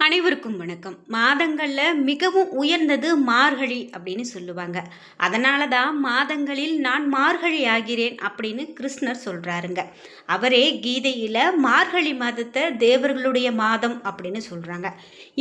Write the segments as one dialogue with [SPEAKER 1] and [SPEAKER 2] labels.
[SPEAKER 1] அனைவருக்கும் வணக்கம். மாதங்களில் மிகவும் உயர்ந்தது மார்கழி அப்படின்னு சொல்லுவாங்க. அதனால தான் மாதங்களில் நான் மார்கழி ஆகிறேன் அப்படின்னு கிருஷ்ணர் சொல்கிறாருங்க அவரே கீதையில் மார்கழி மாதத்தை தேவர்களுடைய மாதம் அப்படின்னு சொல்கிறாங்க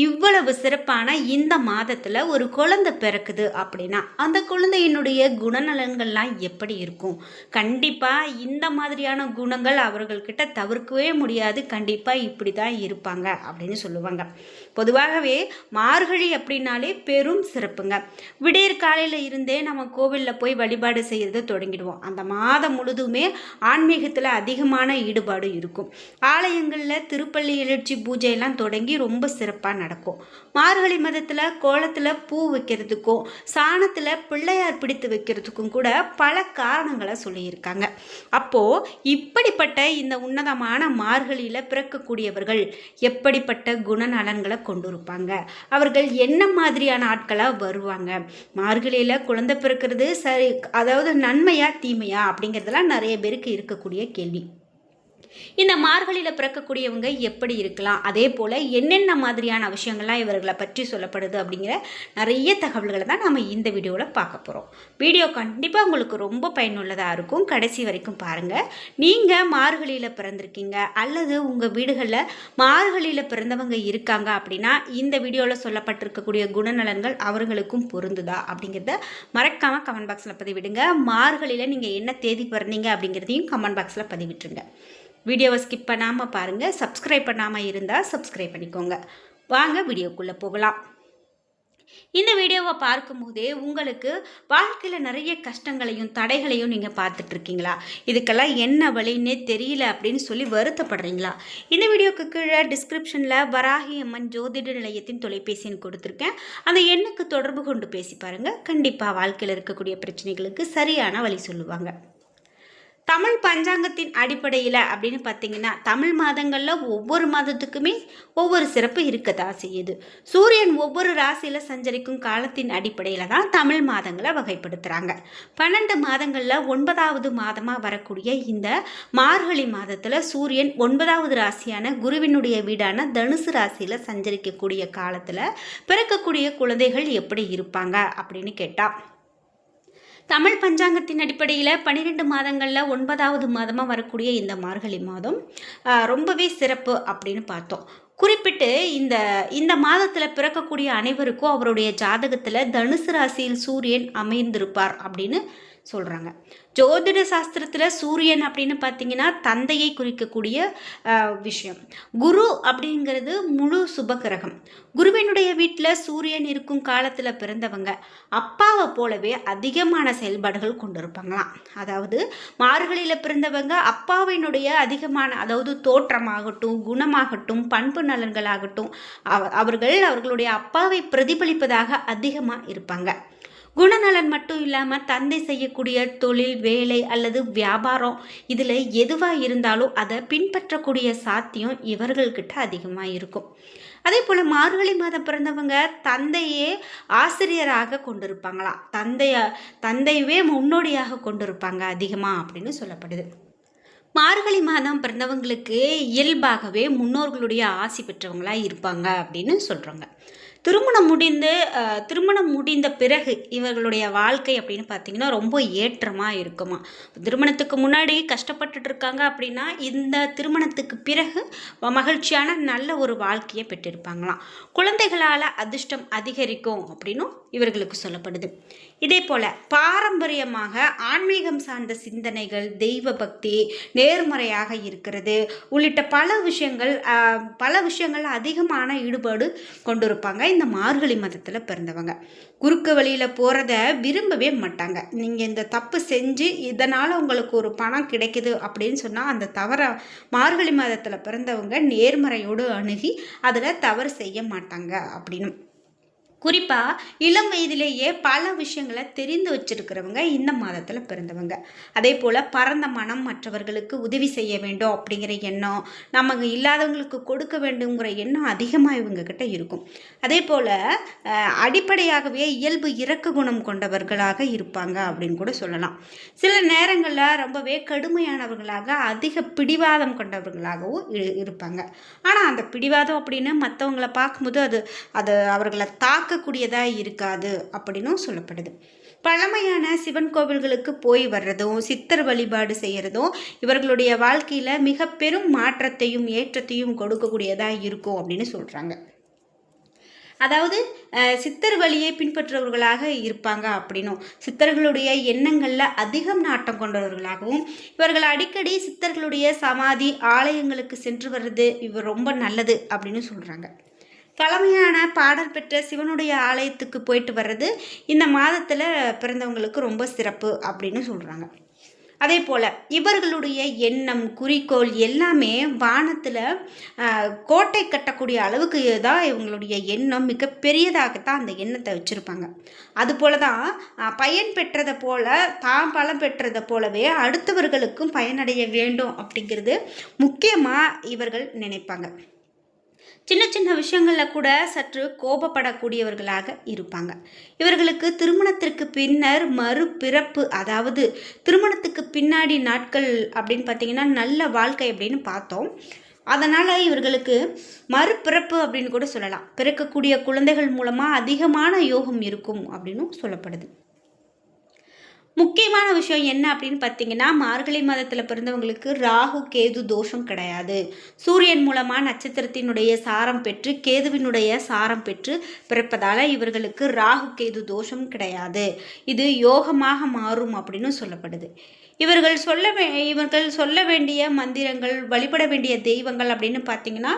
[SPEAKER 1] இவ்வளவு சிறப்பான இந்த மாதத்தில் ஒரு குழந்தை பிறக்குது அப்படின்னா அந்த குழந்தையினுடைய குணநலன்கள்லாம் எப்படி இருக்கும்? கண்டிப்பாக இந்த மாதிரியான குணங்கள் அவர்கள்கிட்ட தவிர்க்கவே முடியாது. கண்டிப்பாக இப்படி தான் இருப்பாங்க அப்படின்னு சொல்லுவாங்க. பொதுவாகவே மார்கழி அப்படின்னாலே பெரும் சிறப்புங்க. விடியற் காலையில் இருந்தே நம்ம கோவிலில் போய் வழிபாடு செய்கிறத தொடங்கிடுவோம். அந்த மாதம் முழுதுமே ஆன்மீகத்தில் அதிகமான ஈடுபாடு இருக்கும். ஆலயங்களில் திருப்பள்ளி எழுச்சி பூஜையெல்லாம் தொடங்கி ரொம்ப சிறப்பாக நடக்கும். மார்கழி மதத்தில் கோலத்தில் பூ வைக்கிறதுக்கும் சாணத்தில் பிள்ளையார் பிடித்து வைக்கிறதுக்கும் கூட பல காரணங்களை சொல்லியிருக்காங்க. அப்போது இப்படிப்பட்ட இந்த உன்னதமான மார்கழியில் பிறக்கக்கூடியவர்கள் எப்படிப்பட்ட குணநலன்களை கொண்டிருப்பாங்க. அவர்கள் என்ன மாதிரியான ஆட்களாக வருவாங்க? மார்கழியில் குழந்தை பிறக்கிறது சரி அதாவது நன்மையா தீமையா அப்படிங்கிறதெல்லாம் நிறைய பேருக்கு இருக்கக்கூடிய கேள்வி. இந்த மார்கழியில் பிறக்கக்கூடியவங்க எப்படி இருக்கலாம்? அதே போல் என்னென்ன மாதிரியான விஷயங்கள்லாம் இவர்களை பற்றி சொல்லப்படுது அப்படிங்கிற நிறைய தகவல்களை தான் நம்ம இந்த வீடியோவில் பார்க்க போகிறோம் வீடியோ கண்டிப்பாக உங்களுக்கு ரொம்ப பயனுள்ளதாக இருக்கும். கடைசி வரைக்கும் பாருங்கள் நீங்கள் மார்கழியில் பிறந்திருக்கீங்க அல்லது உங்கள் வீடுகளில் மார்கழியில் பிறந்தவங்க இருக்காங்க அப்படின்னா இந்த வீடியோவில் சொல்லப்பட்டிருக்கக்கூடிய குணநலன்கள் அவர்களுக்கும் பொருந்துதா அப்படிங்கிறத மறக்காமல் கமெண்ட் பாக்ஸில் பதிவிடுங்க. மார்கழியில் நீங்கள் என்ன தேதி பிறந்தீங்க அப்படிங்கிறதையும் கமெண்ட் பாக்ஸில் பதிவிட்டுருங்க. வீடியோவை ஸ்கிப் பண்ணாமல் பாருங்கள் சப்ஸ்கிரைப் பண்ணாமல் இருந்தால் சப்ஸ்கிரைப் பண்ணிக்கோங்க. வாங்க வீடியோக்குள்ளே போகலாம். இந்த வீடியோவை பார்க்கும்போதே உங்களுக்கு வாழ்க்கையில் நிறைய கஷ்டங்களையும் தடைகளையும் நீங்கள் பார்த்துட்ருக்கீங்களா இதுக்கெல்லாம் என்ன வழின்னே தெரியல அப்படின்னு சொல்லி வருத்தப்படுறீங்களா? இந்த வீடியோக்கு கீழே டிஸ்கிரிப்ஷனில் வராகி அம்மன் ஜோதிட நிலையத்தின் தொலைபேசின்னு கொடுத்துருக்கேன். அந்த எண்ணுக்கு தொடர்பு கொண்டு பேசி பாருங்கள் கண்டிப்பாக வாழ்க்கையில் இருக்கக்கூடிய பிரச்சனைகளுக்கு சரியான வழி சொல்லுவாங்க. தமிழ் பஞ்சாங்கத்தின் அடிப்படையில் அப்படின்னு பார்த்தீங்கன்னா தமிழ் மாதங்களில் ஒவ்வொரு மாதத்துக்குமே ஒவ்வொரு சிறப்பு இருக்கதான் செய்யுது. சூரியன் ஒவ்வொரு ராசியில் சஞ்சரிக்கும் காலத்தின் அடிப்படையில் தான் தமிழ் மாதங்களை வகைப்படுத்துகிறாங்க பன்னெண்டு மாதங்களில் ஒன்பதாவது மாதமாக வரக்கூடிய இந்த மார்கழி மாதத்தில் சூரியன் ஒன்பதாவது ராசியான குருவினுடைய வீடான தனுசு ராசியில் சஞ்சரிக்கக்கூடிய காலத்தில் பிறக்கக்கூடிய குழந்தைகள் எப்படி இருப்பாங்க அப்படின்னு கேட்டால் தமிழ் பஞ்சாங்கத்தின் அடிப்படையில் பன்னிரெண்டு மாதங்களில் ஒன்பதாவது மாதமாக வரக்கூடிய இந்த மார்கழி மாதம் ரொம்பவே சிறப்பு அப்படின்னு பார்த்தோம். குறிப்பிட்டு இந்த இந்த மாதத்தில் பிறக்கக்கூடிய அனைவருக்கும் அவருடைய ஜாதகத்தில் தனுசு ராசியில் சூரியன் அமைந்திருப்பார் அப்படின்னு சொல்கிறாங்க ஜோதிட சாஸ்திரத்தில் சூரியன் அப்படின்னு பார்த்தீங்கன்னா தந்தையை குறிக்கக்கூடிய விஷயம். குரு அப்படிங்கிறது முழு சுபகிரகம் குருவினுடைய வீட்டில் சூரியன் இருக்கும் காலத்தில் பிறந்தவங்க அப்பாவை போலவே அதிகமான செயல்பாடுகள் கொண்டு இருப்பாங்களாம் அதாவது மார்கழியில் பிறந்தவங்க அப்பாவினுடைய அதிகமான அதாவது தோற்றமாகட்டும் குணமாகட்டும் பண்பு நலன்களாகட்டும். அவர்கள் அவர்களுடைய அப்பாவை பிரதிபலிப்பதாக அதிகமாக இருப்பாங்க. குணநலன் மட்டும் இல்லாமல் தந்தை செய்யக்கூடிய தொழில் வேலை அல்லது வியாபாரம் இதில் எதுவாக இருந்தாலும் அதை பின்பற்றக்கூடிய சாத்தியம் இவர்கள்கிட்ட அதிகமாக இருக்கும். அதே போல் மார்கழி மாதம் பிறந்தவங்க தந்தையே ஆசிரியராக கொண்டிருப்பாங்களாம். தந்தைய தந்தையவே முன்னோடியாக கொண்டிருப்பாங்க அதிகமாக அப்படின்னு சொல்லப்படுது. மார்கழி மாதம் பிறந்தவங்களுக்கு இயல்பாகவே முன்னோர்களுடைய ஆசி பெற்றவங்களாக இருப்பாங்க அப்படின்னு சொல்கிறாங்க திருமணம் முடிந்து திருமணம் முடிந்த பிறகு இவர்களுடைய வாழ்க்கை அப்படின்னு பார்த்தீங்கன்னா ரொம்ப ஏற்றமாக இருக்குமா? திருமணத்துக்கு முன்னாடி கஷ்டப்பட்டுட்டு இருக்காங்க அப்படின்னா இந்த திருமணத்துக்கு பிறகு மகிழ்ச்சியான நல்ல ஒரு வாழ்க்கையை பெற்றிருப்பாங்களாம். குழந்தைகளால் அதிர்ஷ்டம் அதிகரிக்கும் அப்படின்னும் இவர்களுக்கு சொல்லப்படுது. இதே போல் பாரம்பரியமாக ஆன்மீகம் சார்ந்த சிந்தனைகள் தெய்வ பக்தி நேர்மறையாக இருக்கிறது. உள்ளிட்ட பல விஷயங்கள் பல விஷயங்கள் அதிகமான ஈடுபாடு கொண்டிருப்பாங்க. இந்த மார்கழி மதத்தில் பிறந்தவங்க. குறுக்கு வழியில் போகிறத விரும்பவே மாட்டாங்க. நீங்கள் இந்த தப்பு செஞ்சு இதனால் உங்களுக்கு ஒரு பணம் கிடைக்குது அப்படின்னு சொன்னால் அந்த தவறை மார்கழி மதத்தில் பிறந்தவங்க நேர்மறையோடு அணுகி அதில் தவறு செய்ய மாட்டாங்க அப்படின்னு. குறிப்பாக இளம் வயதிலேயே பல விஷயங்களை தெரிந்து வச்சிருக்கிறவங்க இந்த மாதத்தில் பிறந்தவங்க. அதே போல் பரந்த மனம் மற்றவர்களுக்கு உதவி செய்ய வேண்டும் அப்படிங்கிற எண்ணம் நமக்கு இல்லாதவங்களுக்கு கொடுக்க வேண்டுங்கிற எண்ணம் அதிகமாக இவங்கக்கிட்ட இருக்கும். அதே போல் அடிப்படையாகவே இயல்பு இறக்க குணம் கொண்டவர்களாக இருப்பாங்க அப்படின்னு கூட சொல்லலாம். சில நேரங்களில் ரொம்பவே கடுமையானவர்களாக அதிக பிடிவாதம் கொண்டவர்களாகவும் இரு- இருப்பாங்க. ஆனால் அந்த பிடிவாதம் அப்படின்னு மற்றவங்களை பார்க்கும்போது அது அது அவர்களை பார்க்கக்கூடியதாக இருக்காது அப்படின்னும் சொல்லப்படுது. பழமையான சிவன் கோவில்களுக்கு போய் வர்றதும் சித்தர் வழிபாடு செய்கிறதும் இவர்களுடைய வாழ்க்கையில் மிக பெரும் மாற்றத்தையும் ஏற்றத்தையும் கொடுக்கக்கூடியதாக இருக்கும் அப்படின்னு சொல்கிறாங்க அதாவது சித்தர் வழியை பின்பற்றுபவர்களாக இருப்பாங்க அப்படின்னும். சித்தர்களுடைய எண்ணங்களில் அதிகம் நாட்டம் கொண்டவர்களாகவும் இவர்கள் அடிக்கடி சித்தர்களுடைய சமாதி ஆலயங்களுக்கு சென்று வர்றது இவர் ரொம்ப நல்லது அப்படின்னு சொல்கிறாங்க பழமையான பாடல் பெற்ற சிவனுடைய ஆலயத்துக்கு போயிட்டு வர்றது இந்த மாதத்தில் பிறந்தவங்களுக்கு ரொம்ப சிறப்பு அப்படின்னு சொல்கிறாங்க அதே போல் இவர்களுடைய எண்ணம் குறிக்கோள் எல்லாமே வானத்தில் கோட்டை கட்டக்கூடிய அளவுக்கு தான் இவங்களுடைய எண்ணம் மிக பெரியதாகத்தான் அந்த எண்ணத்தை வச்சுருப்பாங்க. அதுபோல தான் பயன் பெற்றதை போல் தான் பலம் பெற்றதை போலவே அடுத்தவர்களுக்கும் பயனடைய வேண்டும் அப்படிங்கிறது முக்கியமாக இவர்கள் நினைப்பாங்க. சின்ன சின்ன விஷயங்களில் கூட சற்று கோபப்படக்கூடியவர்களாக இருப்பாங்க. இவர்களுக்கு திருமணத்திற்கு பின்னர் மறுபிறப்பு அதாவது திருமணத்துக்கு பின்னாடி நாட்கள் அப்படின்னு பார்த்தீங்கன்னா நல்ல வாழ்க்கை அப்படின்னு பார்த்தோம். அதனால் இவர்களுக்கு மறுபிறப்பு அப்படின்னு கூட சொல்லலாம். பிறக்கக்கூடிய குழந்தைகள் மூலமாக அதிகமான யோகம் இருக்கும் அப்படின்னும் சொல்லப்படுது. முக்கியமான விஷயம் என்ன அப்படின்னு பார்த்தீங்கன்னா மார்கழி மாதத்தில் பிறந்தவங்களுக்கு ராகு கேது தோஷம் கிடையாது. சூரியன் மூலமாக நட்சத்திரத்தினுடைய சாரம் பெற்று கேதுவினுடைய சாரம் பெற்று பிறப்பதால் இவர்களுக்கு ராகு கேது தோஷம் கிடையாது. இது யோகமாக மாறும் அப்படின்னு சொல்லப்படுது. இவர்கள் சொல்ல வே இவர்கள் சொல்ல வேண்டிய மந்திரங்கள் வழிபட வேண்டிய தெய்வங்கள் அப்படின்னு பார்த்தீங்கன்னா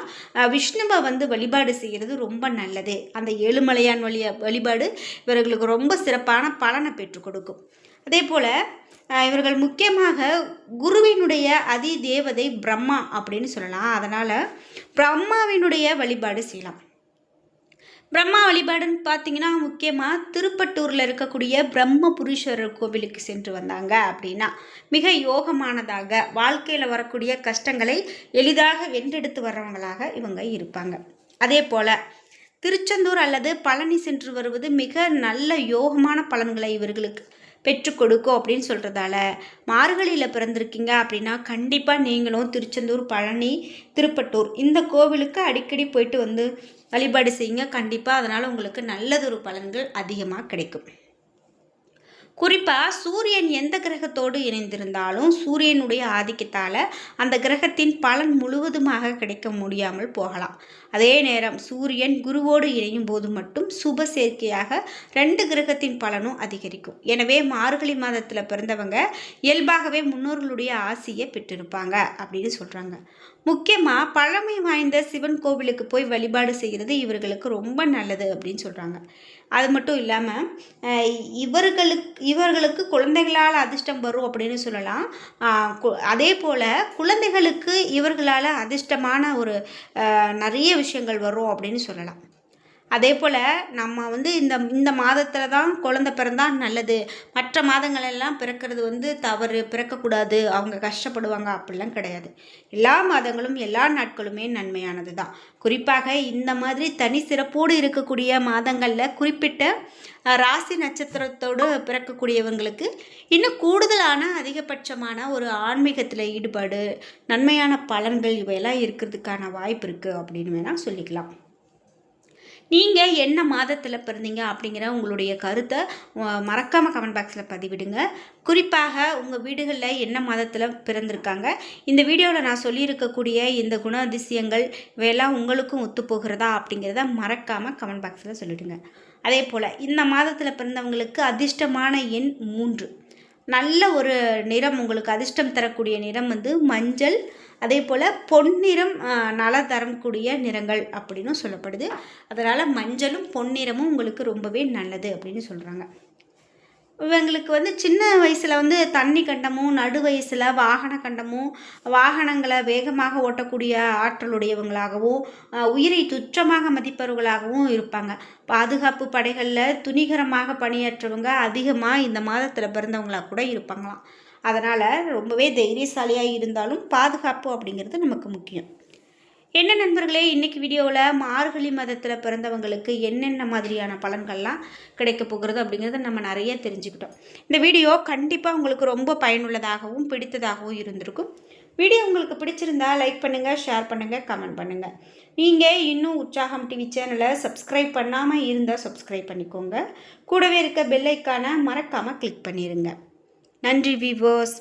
[SPEAKER 1] விஷ்ணுவை வந்து வழிபாடு செய்கிறது ரொம்ப நல்லது. அந்த ஏழுமலையான் வழிய வழிபாடு இவர்களுக்கு ரொம்ப சிறப்பான பலனை பெற்றுக் கொடுக்கும். அதே போல் இவர்கள் முக்கியமாக குருவினுடைய அதி தேவதை பிரம்மா அப்படின்னு சொல்லலாம். அதனால் பிரம்மாவினுடைய வழிபாடு செய்யலாம். பிரம்மா வழிபாடுன்னு பார்த்தீங்கன்னா முக்கியமாக திருப்பட்டூரில் இருக்கக்கூடிய பிரம்ம புரீஸ்வரர் கோவிலுக்கு சென்று வந்தாங்க அப்படின்னா மிக யோகமானதாக வாழ்க்கையில் வரக்கூடிய கஷ்டங்களை எளிதாக வென்றெடுத்து வர்றவங்களாக இவங்க இருப்பாங்க. அதே போல் திருச்செந்தூர் அல்லது பழனி சென்று வருவது மிக நல்ல யோகமான பலன்களை இவர்களுக்கு பெற்றுக் கொடுக்கும் அப்படின்னு சொல்கிறதால மார்கழியில் பிறந்திருக்கீங்க அப்படின்னா கண்டிப்பாக நீங்களும் திருச்செந்தூர் பழனி திருப்பட்டூர் இந்த கோவிலுக்கு அடிக்கடி போயிட்டு வந்து வழிபாடு செய்யுங்க. கண்டிப்பாக அதனால் உங்களுக்கு நல்லதொரு பலன்கள் அதிகமாக கிடைக்கும். குறிப்பாக சூரியன் எந்த கிரகத்தோடு இணைந்திருந்தாலும் சூரியனுடைய ஆதிக்கத்தால் அந்த கிரகத்தின் பலன் முழுவதுமாக கிடைக்க முடியாமல் போகலாம். அதே நேரம் சூரியன் குருவோடு இணையும் போது மட்டும் சுப சேர்க்கையாக ரெண்டு கிரகத்தின் பலனும் அதிகரிக்கும். எனவே மார்கழி மாதத்தில் பிறந்தவங்க இயல்பாகவே முன்னோர்களுடைய ஆசையை பெற்றிருப்பாங்க அப்படின்னு சொல்கிறாங்க முக்கியமாக பழமை வாய்ந்த சிவன் கோவிலுக்கு போய் வழிபாடு செய்கிறது இவர்களுக்கு ரொம்ப நல்லது அப்படின்னு சொல்கிறாங்க அது மட்டும் இல்லாமல் இவர்களுக்கு இவர்களுக்கு குழந்தைகளால் அதிர்ஷ்டம் வரும் அப்படின்னு சொல்லலாம். கு- அதே போல் குழந்தைகளுக்கு இவர்களால் அதிர்ஷ்டமான ஒரு நிறைய விஷயங்கள் வரும் அப்படின்னு சொல்லலாம். அதே போல் நம்ம வந்து இந்த இந்த மாதத்தில் தான் குழந்தை பிறந்தால் நல்லது. மற்ற மாதங்களெல்லாம் பிறக்கிறது வந்து தவறு பிறக்கக்கூடாது. அவங்க கஷ்டப்படுவாங்க. அப்படிலாம் கிடையாது. எல்லா மாதங்களும் எல்லா நாட்களுமே நன்மையானது தான் குறிப்பாக இந்த மாதிரி தனி சிறப்போடு இருக்கக்கூடிய மாதங்களில் குறிப்பிட்ட ராசி நட்சத்திரத்தோடு பிறக்கக்கூடியவங்களுக்கு இன்னும் கூடுதலான அதிகபட்சமான ஒரு ஆன்மீகத்தில் ஈடுபாடு நன்மையான பலன்கள் இவையெல்லாம் இருக்கிறதுக்கான வாய்ப்பு இருக்குது அப்படின்னு வேணால் சொல்லிக்கலாம். நீங்கள் என்ன மாதத்தில் பிறந்தீங்க அப்படிங்கிற உங்களுடைய கருத்தை மறக்காமல் கமெண்ட் பாக்ஸில் பதிவிடுங்க. குறிப்பாக உங்கள் வீடுகளில் என்ன மாதத்தில் பிறந்திருக்காங்க? இந்த வீடியோவில் நான் சொல்லியிருக்கக்கூடிய இந்த குண அதிசயங்கள் இவையெல்லாம் உங்களுக்கும் ஒத்துப்போகிறதா அப்படிங்கிறத மறக்காமல் கமெண்ட் பாக்ஸில் சொல்லிவிடுங்க அதே போல் இந்த மாதத்தில் பிறந்தவங்களுக்கு அதிர்ஷ்டமான எண் மூன்று. நல்ல ஒரு நிறம் உங்களுக்கு அதிர்ஷ்டம் தரக்கூடிய நிறம் வந்து மஞ்சள். அதே போல் பொன்னிறம் நல தரக்கூடிய நிறங்கள் அப்படின்னு சொல்லப்படுது. அதனால் மஞ்சளும் பொன்னிறமும் உங்களுக்கு ரொம்பவே நல்லது அப்படின்னு சொல்கிறாங்க இவங்களுக்கு வந்து சின்ன வயசில் வந்து தண்ணி கண்டமும் நடு வயசில் வாகன கண்டமும் வாகனங்களை வேகமாக ஓட்டக்கூடிய ஆற்றலுடையவங்களாகவும் உயிரை துச்சமாக மதிப்பவர்களாகவும் இருப்பாங்க. பாதுகாப்பு படைகளில் துணிகரமாக பணியாற்றவங்க அதிகமாக இந்த மாதத்தில் பிறந்தவங்களா கூட இருப்பாங்களாம். அதனால் ரொம்பவே தைரியசாலியாக இருந்தாலும் பாதுகாப்பு அப்படிங்கிறது நமக்கு முக்கியம். என்ன நண்பர்களே இன்றைக்கி வீடியோவில் மார்கழி மதத்தில் பிறந்தவங்களுக்கு என்னென்ன மாதிரியான பலன்கள்லாம் கிடைக்க போகிறது அப்படிங்கிறத நம்ம நிறைய தெரிஞ்சுக்கிட்டோம். இந்த வீடியோ கண்டிப்பாக உங்களுக்கு ரொம்ப பயனுள்ளதாகவும் பிடித்ததாகவும் இருந்திருக்கும். வீடியோ உங்களுக்கு பிடிச்சிருந்தா லைக் பண்ணுங்கள் ஷேர் பண்ணுங்கள் கமெண்ட் பண்ணுங்கள் நீங்கள் இன்னும் உற்சாகம் டிவி சேனலை சப்ஸ்கிரைப் பண்ணாமல் இருந்தால் சப்ஸ்கிரைப் பண்ணிக்கோங்க. கூடவே இருக்க பெல்லைக்கான மறக்காமல் கிளிக் பண்ணிடுங்க நன்றி விவோஸ்